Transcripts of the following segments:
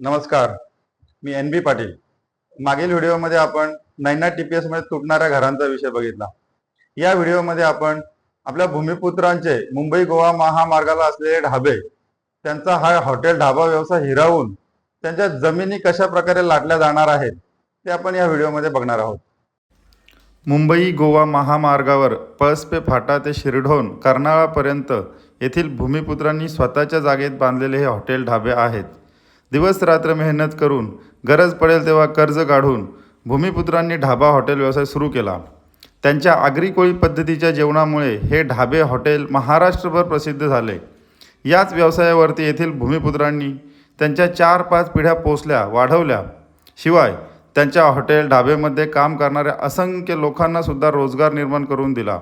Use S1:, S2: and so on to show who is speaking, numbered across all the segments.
S1: नमस्कार मी एन बी पाटील. मागील व्हिडिओमध्ये आपण नैना टी पी मध्ये तुटणाऱ्या घरांचा विषय बघितला. या व्हिडिओमध्ये आपण आपल्या भूमिपुत्रांचे मुंबई गोवा महामार्गाला असलेले ढाबे त्यांचा हा हॉटेल ढाबा व्यवसाय हिरावून त्यांच्या जमिनी कशा प्रकारे लाटल्या जाणार आहेत ते आपण या व्हिडिओमध्ये बघणार आहोत. मुंबई गोवा महामार्गावर पळसपे फाटा ते शिरढोण कर्नाळापर्यंत येथील भूमिपुत्रांनी स्वतःच्या जागेत बांधलेले हे हॉटेल ढाबे आहेत. दिवस रात्र मेहनत करून गरज पडेल तेव्हा कर्ज काढून भूमिपुत्रांनी ढाबा हॉटेल व्यवसाय सुरू केला. त्यांच्या आगरी कोळी पद्धतीच्या जेवणामुळे हे ढाबे हॉटेल महाराष्ट्रभर प्रसिद्ध झाले. याच व्यवसायावरती येथील भूमिपुत्रांनी त्यांच्या चार पाच पिढ्या पोचल्या वाढवल्या. शिवाय त्यांच्या हॉटेल ढाबेमध्ये काम करणाऱ्या असंख्य लोकांनासुद्धा रोजगार निर्माण करून दिला.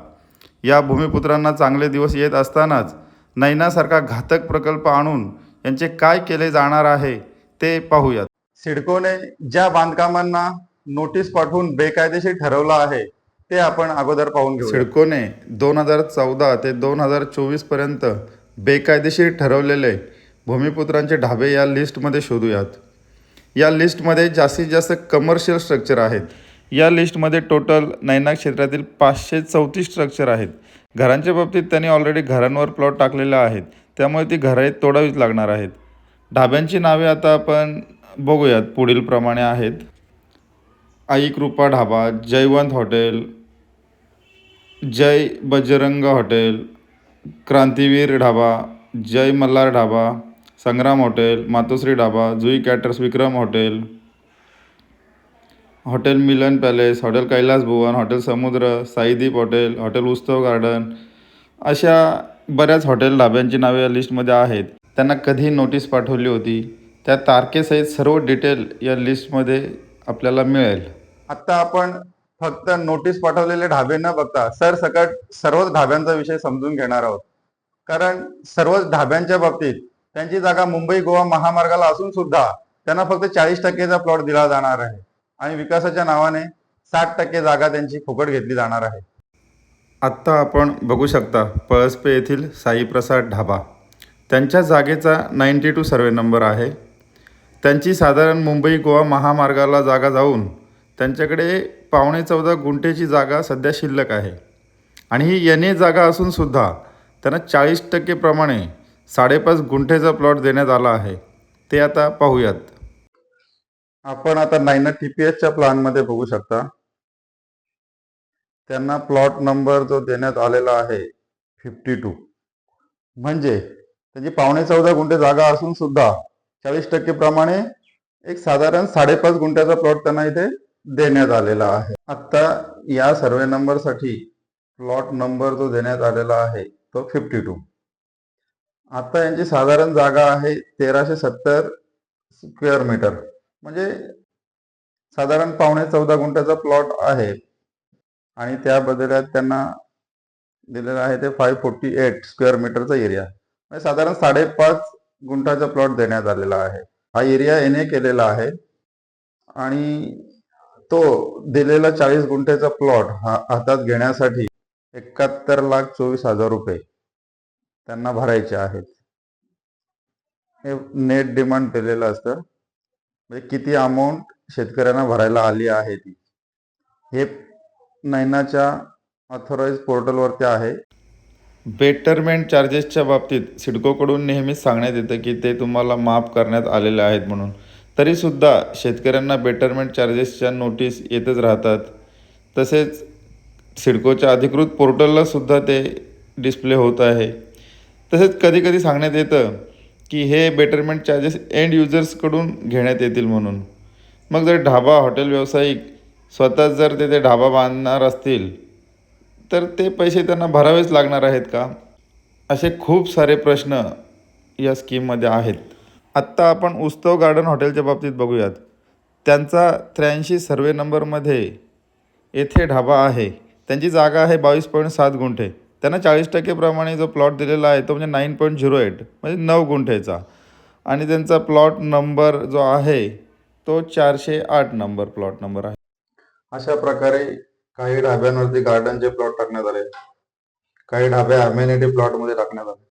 S1: या भूमिपुत्रांना चांगले दिवस येत असतानाच नैनासारखा घातक प्रकल्प आणून यांचे काय केले जाणार आहे ते पाहूयात. सिडकोने ज्या बांधकामांना नोटीस पाठवून बेकायदेशीर ठरवलं आहे ते आपण अगोदर पाहून घेऊ सिडकोने दोन हजार चौदा ते दोन हजार चोवीसपर्यंत बेकायदेशीर ठरवलेले भूमिपुत्रांचे ढाबे या लिस्टमध्ये शोधूयात. या लिस्टमध्ये जास्तीत जास्त कमर्शियल स्ट्रक्चर आहेत. या लिस्टमध्ये टोटल नैना क्षेत्रातील पाचशे चौतीस स्ट्रक्चर आहेत. घरांच्या बाबतीत त्यांनी ऑलरेडी घरांवर प्लॉट टाकलेले आहेत त्यामुळे ती घराईत तोडावीच लागणार आहेत. ढाब्यांची नावे आता आपण बघूयात. पुढील प्रमाणे आहेत. Aai Krupa dhaba Jaywant hotel Jay Bajrang hotel Krantiveer dhaba Jay Malhar dhaba Sangram hotel Matoshree dhaba Jui caterers Vikram hotel hotel Milan palace hotel Kailas Bhuvan hotel Samudra Saideep hotel hotel Utsav garden अशा बऱ्याच hotel ढाब्यांची नावे या लिस्टमध्ये आहेत. त्यांना कधी notice पाठवली होती. त्या तारखेसहित सर्व डिटेल या लिस्टमध्ये आपल्याला मिळेल. आत्ता आपण फक्त नोटीस पाठवलेले ढाबे न बघता सर सकट सर्वच ढाब्यांचा विषय समजून घेणार आहोत. कारण सर्वच ढाब्यांच्या बाबतीत त्यांची जागा मुंबई गोवा महामार्गाला असून सुद्धा त्यांना फक्त चाळीस टक्केचा प्लॉट दिला जाणार आहे. आणि विकासाच्या नावाने साठ टक्के जागा त्यांची फुकट घेतली जाणार आहे. आत्ता आपण बघू शकता पळसपे येथील साईप्रसाद ढाबा. त्यांच्या जागेचा नाईंटी टू सर्वे नंबर आहे. त्यांची साधारण मुंबई गोवा महामार्गाला जागा जाऊन त्यांच्याकडे पावणे चौदा गुंठेची जागा सध्या शिल्लक आहे. आणि ही एन ए जागा असूनसुद्धा त्यांना चाळीस टक्केप्रमाणे साडेपाच गुंठेचा प्लॉट देण्यात आला आहे. ते आता पाहूयात. आपण आता नायना टी पी एसच्या प्लॅनमध्ये बघू शकता. त्यांना प्लॉट नंबर जो देण्यात आलेला आहे फिफ्टी टू म्हणजे त्यांची पावणे चौदा गुंठे जागा असून सुद्धा चाळीस टक्के प्रमाणे एक साधारण साडेपाच गुंठ्याचा प्लॉट त्यांना इथे देण्यात आलेला आहे. आता या सर्वे नंबरसाठी प्लॉट नंबर जो देण्यात आलेला आहे तो फिफ्टी टू आता यांची साधारण जागा आहे तेराशे सत्तर स्क्वेअर मीटर म्हणजे साधारण पावणे चौदा गुंठ्याचा प्लॉट आहे. आणि त्या बदल्यात त्यांना दिलेलं आहे ते फाय फोर्टी एट स्क्वेअर मीटरचा एरिया म्हणजे साधारण साडेपाच गुंठाचा प्लॉट देण्यात आलेला आहे. हा एरिया एने केलेला आहे. आणि तो दिलेला चाळीस गुंठेचा प्लॉट हा हातात घेण्यासाठी एकाहत्तर लाख चोवीस हजार रुपये त्यांना भरायचे आहेत. हे नेट डिमांड दिलेलं असतं. म्हणजे किती अमाऊंट शेतकऱ्यांना भरायला आली आहे ती. हे नैनाच्या ऑथोराईज पोर्टलवरती आहे. बेटरमेंट चार्जेसच्या बाबतीत सिडकोकडून नेहमीच सांगण्यात येतं की ते तुम्हाला माफ करण्यात आलेले आहेत म्हणून. तरीसुद्धा शेतकऱ्यांना बेटरमेंट चार्जेसच्या नोटीस येतच राहतात. तसेच सिडकोच्या अधिकृत पोर्टलला सुद्धा ते डिस्प्ले होत आहे. तसेच कधी कधी सांगण्यात येतं की हे बेटरमेंट चार्जेस एंड युजर्सकडून घेण्यात येतील म्हणून. मग जर ढाबा हॉटेल व्यावसायिक स्वतःच जर ते ढाबा बांधणार असतील तर ते पैसे त्यांना भरावेच लागणार आहेत का? असे खूप सारे प्रश्न या स्कीममध्ये आहेत. आत्ता आपण उत्सव गार्डन हॉटेलच्या बाबतीत बघूयात. त्यांचा त्र्याऐंशी सर्वे नंबरमध्ये येथे ढाबा आहे. त्यांची जागा आहे बावीस पॉईंट सात गुंठे. त्यांना चाळीस टक्केप्रमाणे जो प्लॉट दिलेला आहे तो म्हणजे नाईन पॉईंट झिरो एट म्हणजे नऊ गुंठेचा. आणि त्यांचा प्लॉट नंबर जो आहे तो चारशे आठ नंबर प्लॉट नंबर आहे. अशा प्रकारे काही ढाब्यांवरती गार्डनचे प्लॉट टाकण्यात आले. काही ढाबे अम्युनिटी प्लॉटमध्ये टाकण्यात आले.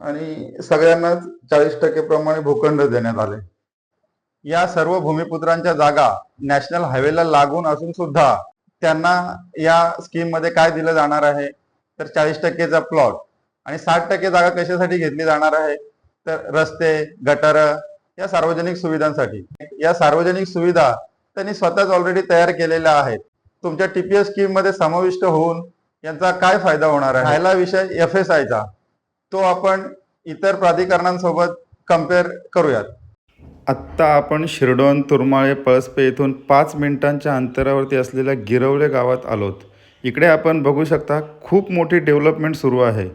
S1: आणि सगळ्यांनाच चाळीस टक्के प्रमाणे भूखंड देण्यात आले.
S2: या सर्व भूमिपुत्रांच्या जागा नॅशनल हायवेला लागून असून सुद्धा त्यांना या स्कीममध्ये काय दिलं जाणार आहे? तर चाळीस टक्केचा प्लॉट आणि साठ टक्के जागा कशासाठी घेतली जाणार आहे? तर रस्ते गटर या सार्वजनिक सुविधांसाठी. या सार्वजनिक सुविधा त्यांनी स्वतःच ऑलरेडी तयार केलेल्या आहेत. तुमच्या टीपीएस स्कीममध्ये समाविष्ट होऊन यांचा काय फायदा होणार आहे? राहिला विषय एफ एस आयचा तो आपण इतर प्राधिकरणांसोबत कंपेअर करूयात.
S1: आत्ता आपण शिरडोन तुरमाळे पळसपे येथून पाच मिनिटांच्या अंतरावरती असलेल्या गिरवले गावात आलोत. इकडे आपण बघू शकता खूप मोठी डेव्हलपमेंट सुरू आहे.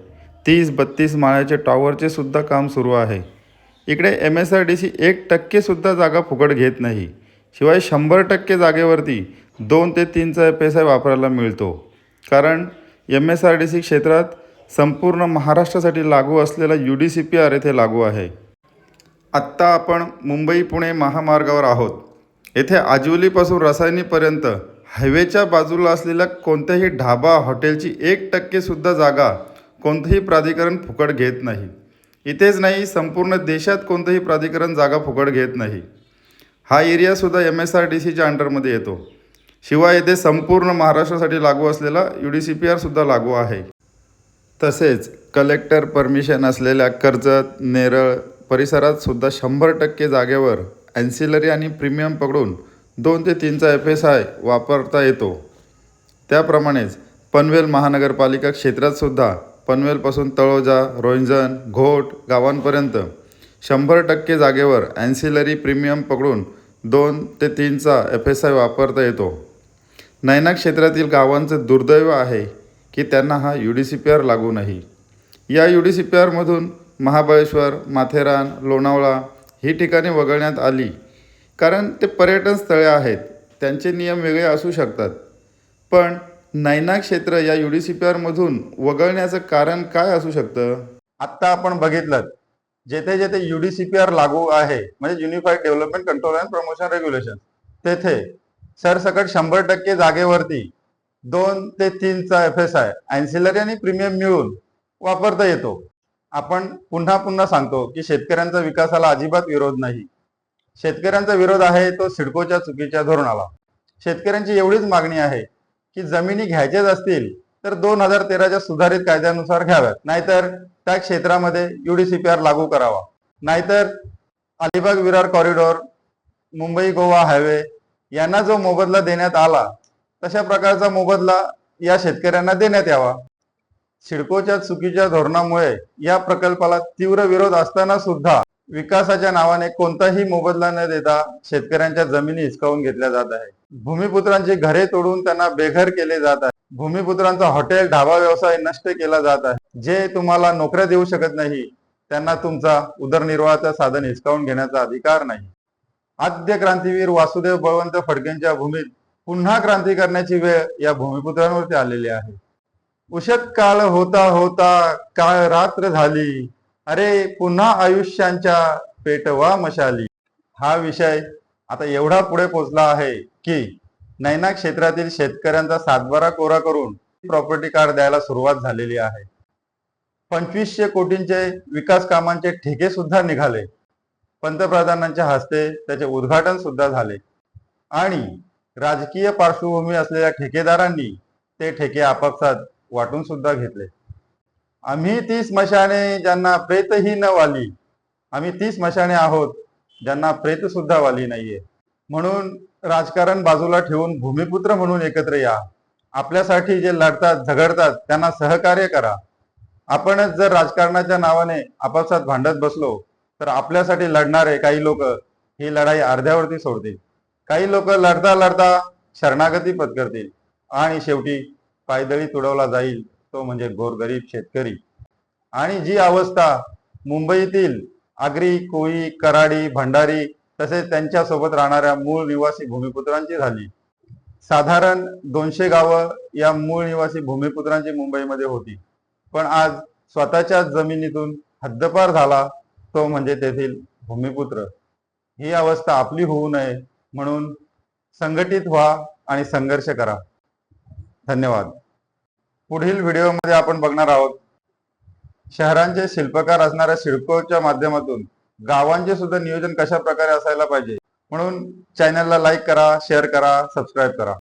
S1: तीस बत्तीस माळ्याचे टॉवरचे सुद्धा काम सुरू आहे. इकडे M S R D C एक टक्केसुद्धा जागा फुकट घेत नाही. शिवाय शंभर टक्के जागेवरती दोन ते तीनचा एफ एस आय वापरायला मिळतो. कारण M S R D C क्षेत्रात संपूर्ण महाराष्ट्रासाठी लागू असलेला U D C P R येथे लागू आहे. आत्ता आपण मुंबई पुणे महामार्गावर आहोत. येथे आजिवलीपासून रसायनीपर्यंत हायवेच्या बाजूला असलेल्या कोणत्याही ढाबा हॉटेलची एक टक्केसुद्धा जागा कोणतंही प्राधिकरण फुकट घेत नाही. इथेच नाही संपूर्ण देशात कोणतंही प्राधिकरण जागा फुकट घेत नाही. हा एरियासुद्धा एम एस आर डी सीच्या अंडरमध्ये येतो. शिवाय येथे संपूर्ण महाराष्ट्रासाठी लागू असलेला यू डी सी पी आरसुद्धा लागू आहे. तसेच कलेक्टर परमिशन असलेल्या कर्जत नेरळ परिसरात सुद्धा शंभर टक्के जागेवर अँसिलरी आणि प्रीमियम पकडून दोन ते तीनचा एफ एस आय वापरता येतो. त्याप्रमाणेच पनवेल महानगरपालिका क्षेत्रातसुद्धा पनवेलपासून तळोजा रोहिंजन घोट गावांपर्यंत शंभर टक्के जागेवर अँसिलरी प्रीमियम पकडून दोन ते तीनचा एफ एस आय वापरता येतो. नैना क्षेत्रातील गावांचं दुर्दैव आहे की त्यांना हा U D C P R लागू नाही. या यू डी सी पी आरमधून महाबळेश्वर माथेरान लोणावळा ही ठिकाणे वगळण्यात आली. कारण ते पर्यटन स्थळे आहेत. त्यांचे नियम वेगळे असू शकतात. पण नैना क्षेत्र या यू डी सी पी आरमधून वगळण्याचं कारण काय असू शकतं?
S2: आत्ता आपण बघितलं. जेथे जेथे युडीसीपीआर लागू आहे म्हणजे unified development control and promotion regulation तेथे सरसकट शंभर टक्के जागेवरती दोन ते तीनचा एफ एस आय अँसिलरी आणि प्रीमियम मिळून वापरता येतो. आपण पुन्हा पुन्हा सांगतो की शेतकऱ्यांचा विकासाला अजिबात विरोध नाही. शेतकऱ्यांचा विरोध आहे तो सिडकोच्या चुकीच्या धोरणाला. शेतकऱ्यांची एवढीच मागणी आहे की जमिनी घ्यायच्याच असतील तर दोन हजार तेराच्या सुधारित कायद्यानुसार घ्याव्यात. नाहीतर त्या क्षेत्रामध्ये युडीसीपीआर लागू करावा. नाहीतर अलिबाग विरार कॉरिडॉर मुंबई गोवा हायवे यांना जो मोबदला देण्यात आला तशा प्रकारचा मोबदला या शेतकऱ्यांना देण्यात यावा. सिडकोच्या चुकीच्या धोरणामुळे या प्रकल्पाला तीव्र विरोध असताना सुद्धा विकासाच्या नावाने कोणताही मोबदला न देता शेतकऱ्यांच्या जमिनी हिसकावून घेतल्या जात आहे भूमिपुत्रांची घरे तोडून त्यांना बेघर केले जात आहे. भूमिपुत्रांचा हॉटेल ढाबा व्यवसाय नष्ट केला जात आहे. जे तुम्हाला नोकऱ्या देऊ शकत नाही त्यांना तुमचा उदरनिर्वाहाचा साधन हिसकावून घेण्याचा अधिकार नाही. आद्य क्रांतीवीर वासुदेव बळवंत फडकेंच्या भूमीत पुन्हा क्रांती करण्याची वेळ या भूमिपुत्रांवरती आलेली आहे. उशत काळ होता होता काळ रात्र झाली. अरे पुन्हा आयुष्यांच्या पेटवा मशाली. हा विषय आता एवढा पुढे पोहोचला आहे की नैना क्षेत्रातील शेतकऱ्यांचा सातबारा कोरा करून प्रॉपर्टी कार्ड द्यायला सुरुवात झालेली आहे. पंचवीसशे कोटींचे विकास कामांचे ठेके सुद्धा निघाले. पंतप्रधानांच्या हस्ते त्याचे उद्घाटन सुद्धा झाले. आणि राजकीय पार्श्वभूमी असलेल्या ठेकेदारांनी ते ठेके आपापसात वाटून सुद्धा घेतले. आम्ही ती स्मशाने ज्यांना प्रेतही न वाली आम्ही ती स्मशाने आहोत ज्यांना प्रेत सुद्धा वाली नाहीये. म्हणून राजकारण बाजूला ठेवून भूमिपुत्र म्हणून एकत्र या. आपल्यासाठी जे लढतात झगडतात त्यांना सहकार्य करा. आपणच जर राजकारणाच्या नावाने आपापसात भांडत बसलो तर आपल्यासाठी लढणारे काही लोक ही लढाई अर्ध्यावरती सोडतील. काही लोक लढता लढता शरणागती पत्करतील आणि शेवटी पायदळी तुडवला जाईल. तो म्हणजे गोरगरीब शेतकरी. आणि जी अवस्था मुंबईतील आगरी कोळी कराडी भंडारी तसेच त्यांच्यासोबत राहणाऱ्या मूळ निवासी भूमिपुत्रांची झाली. साधारण दोनशे गावं या मूळ निवासी भूमिपुत्रांची मुंबईमध्ये होती. पण आज स्वतःच्या जमिनीतून हद्दपार झाला तो म्हणजे तेथील भूमिपुत्र. ही अवस्था आपली होऊ नये म्हणून संघटित व्हा आणि संघर्ष करा. धन्यवाद. पुढील व्हिडिओमध्ये आपण बघणार आहोत. शहरांचे शिल्पकार असणाऱ्या सिडकोच्या माध्यमातून गावांचे सुद्धा नियोजन कशा प्रकारे असायला पाहिजे? म्हणून चॅनलला लाईक करा शेअर करा सबस्क्राईब करा.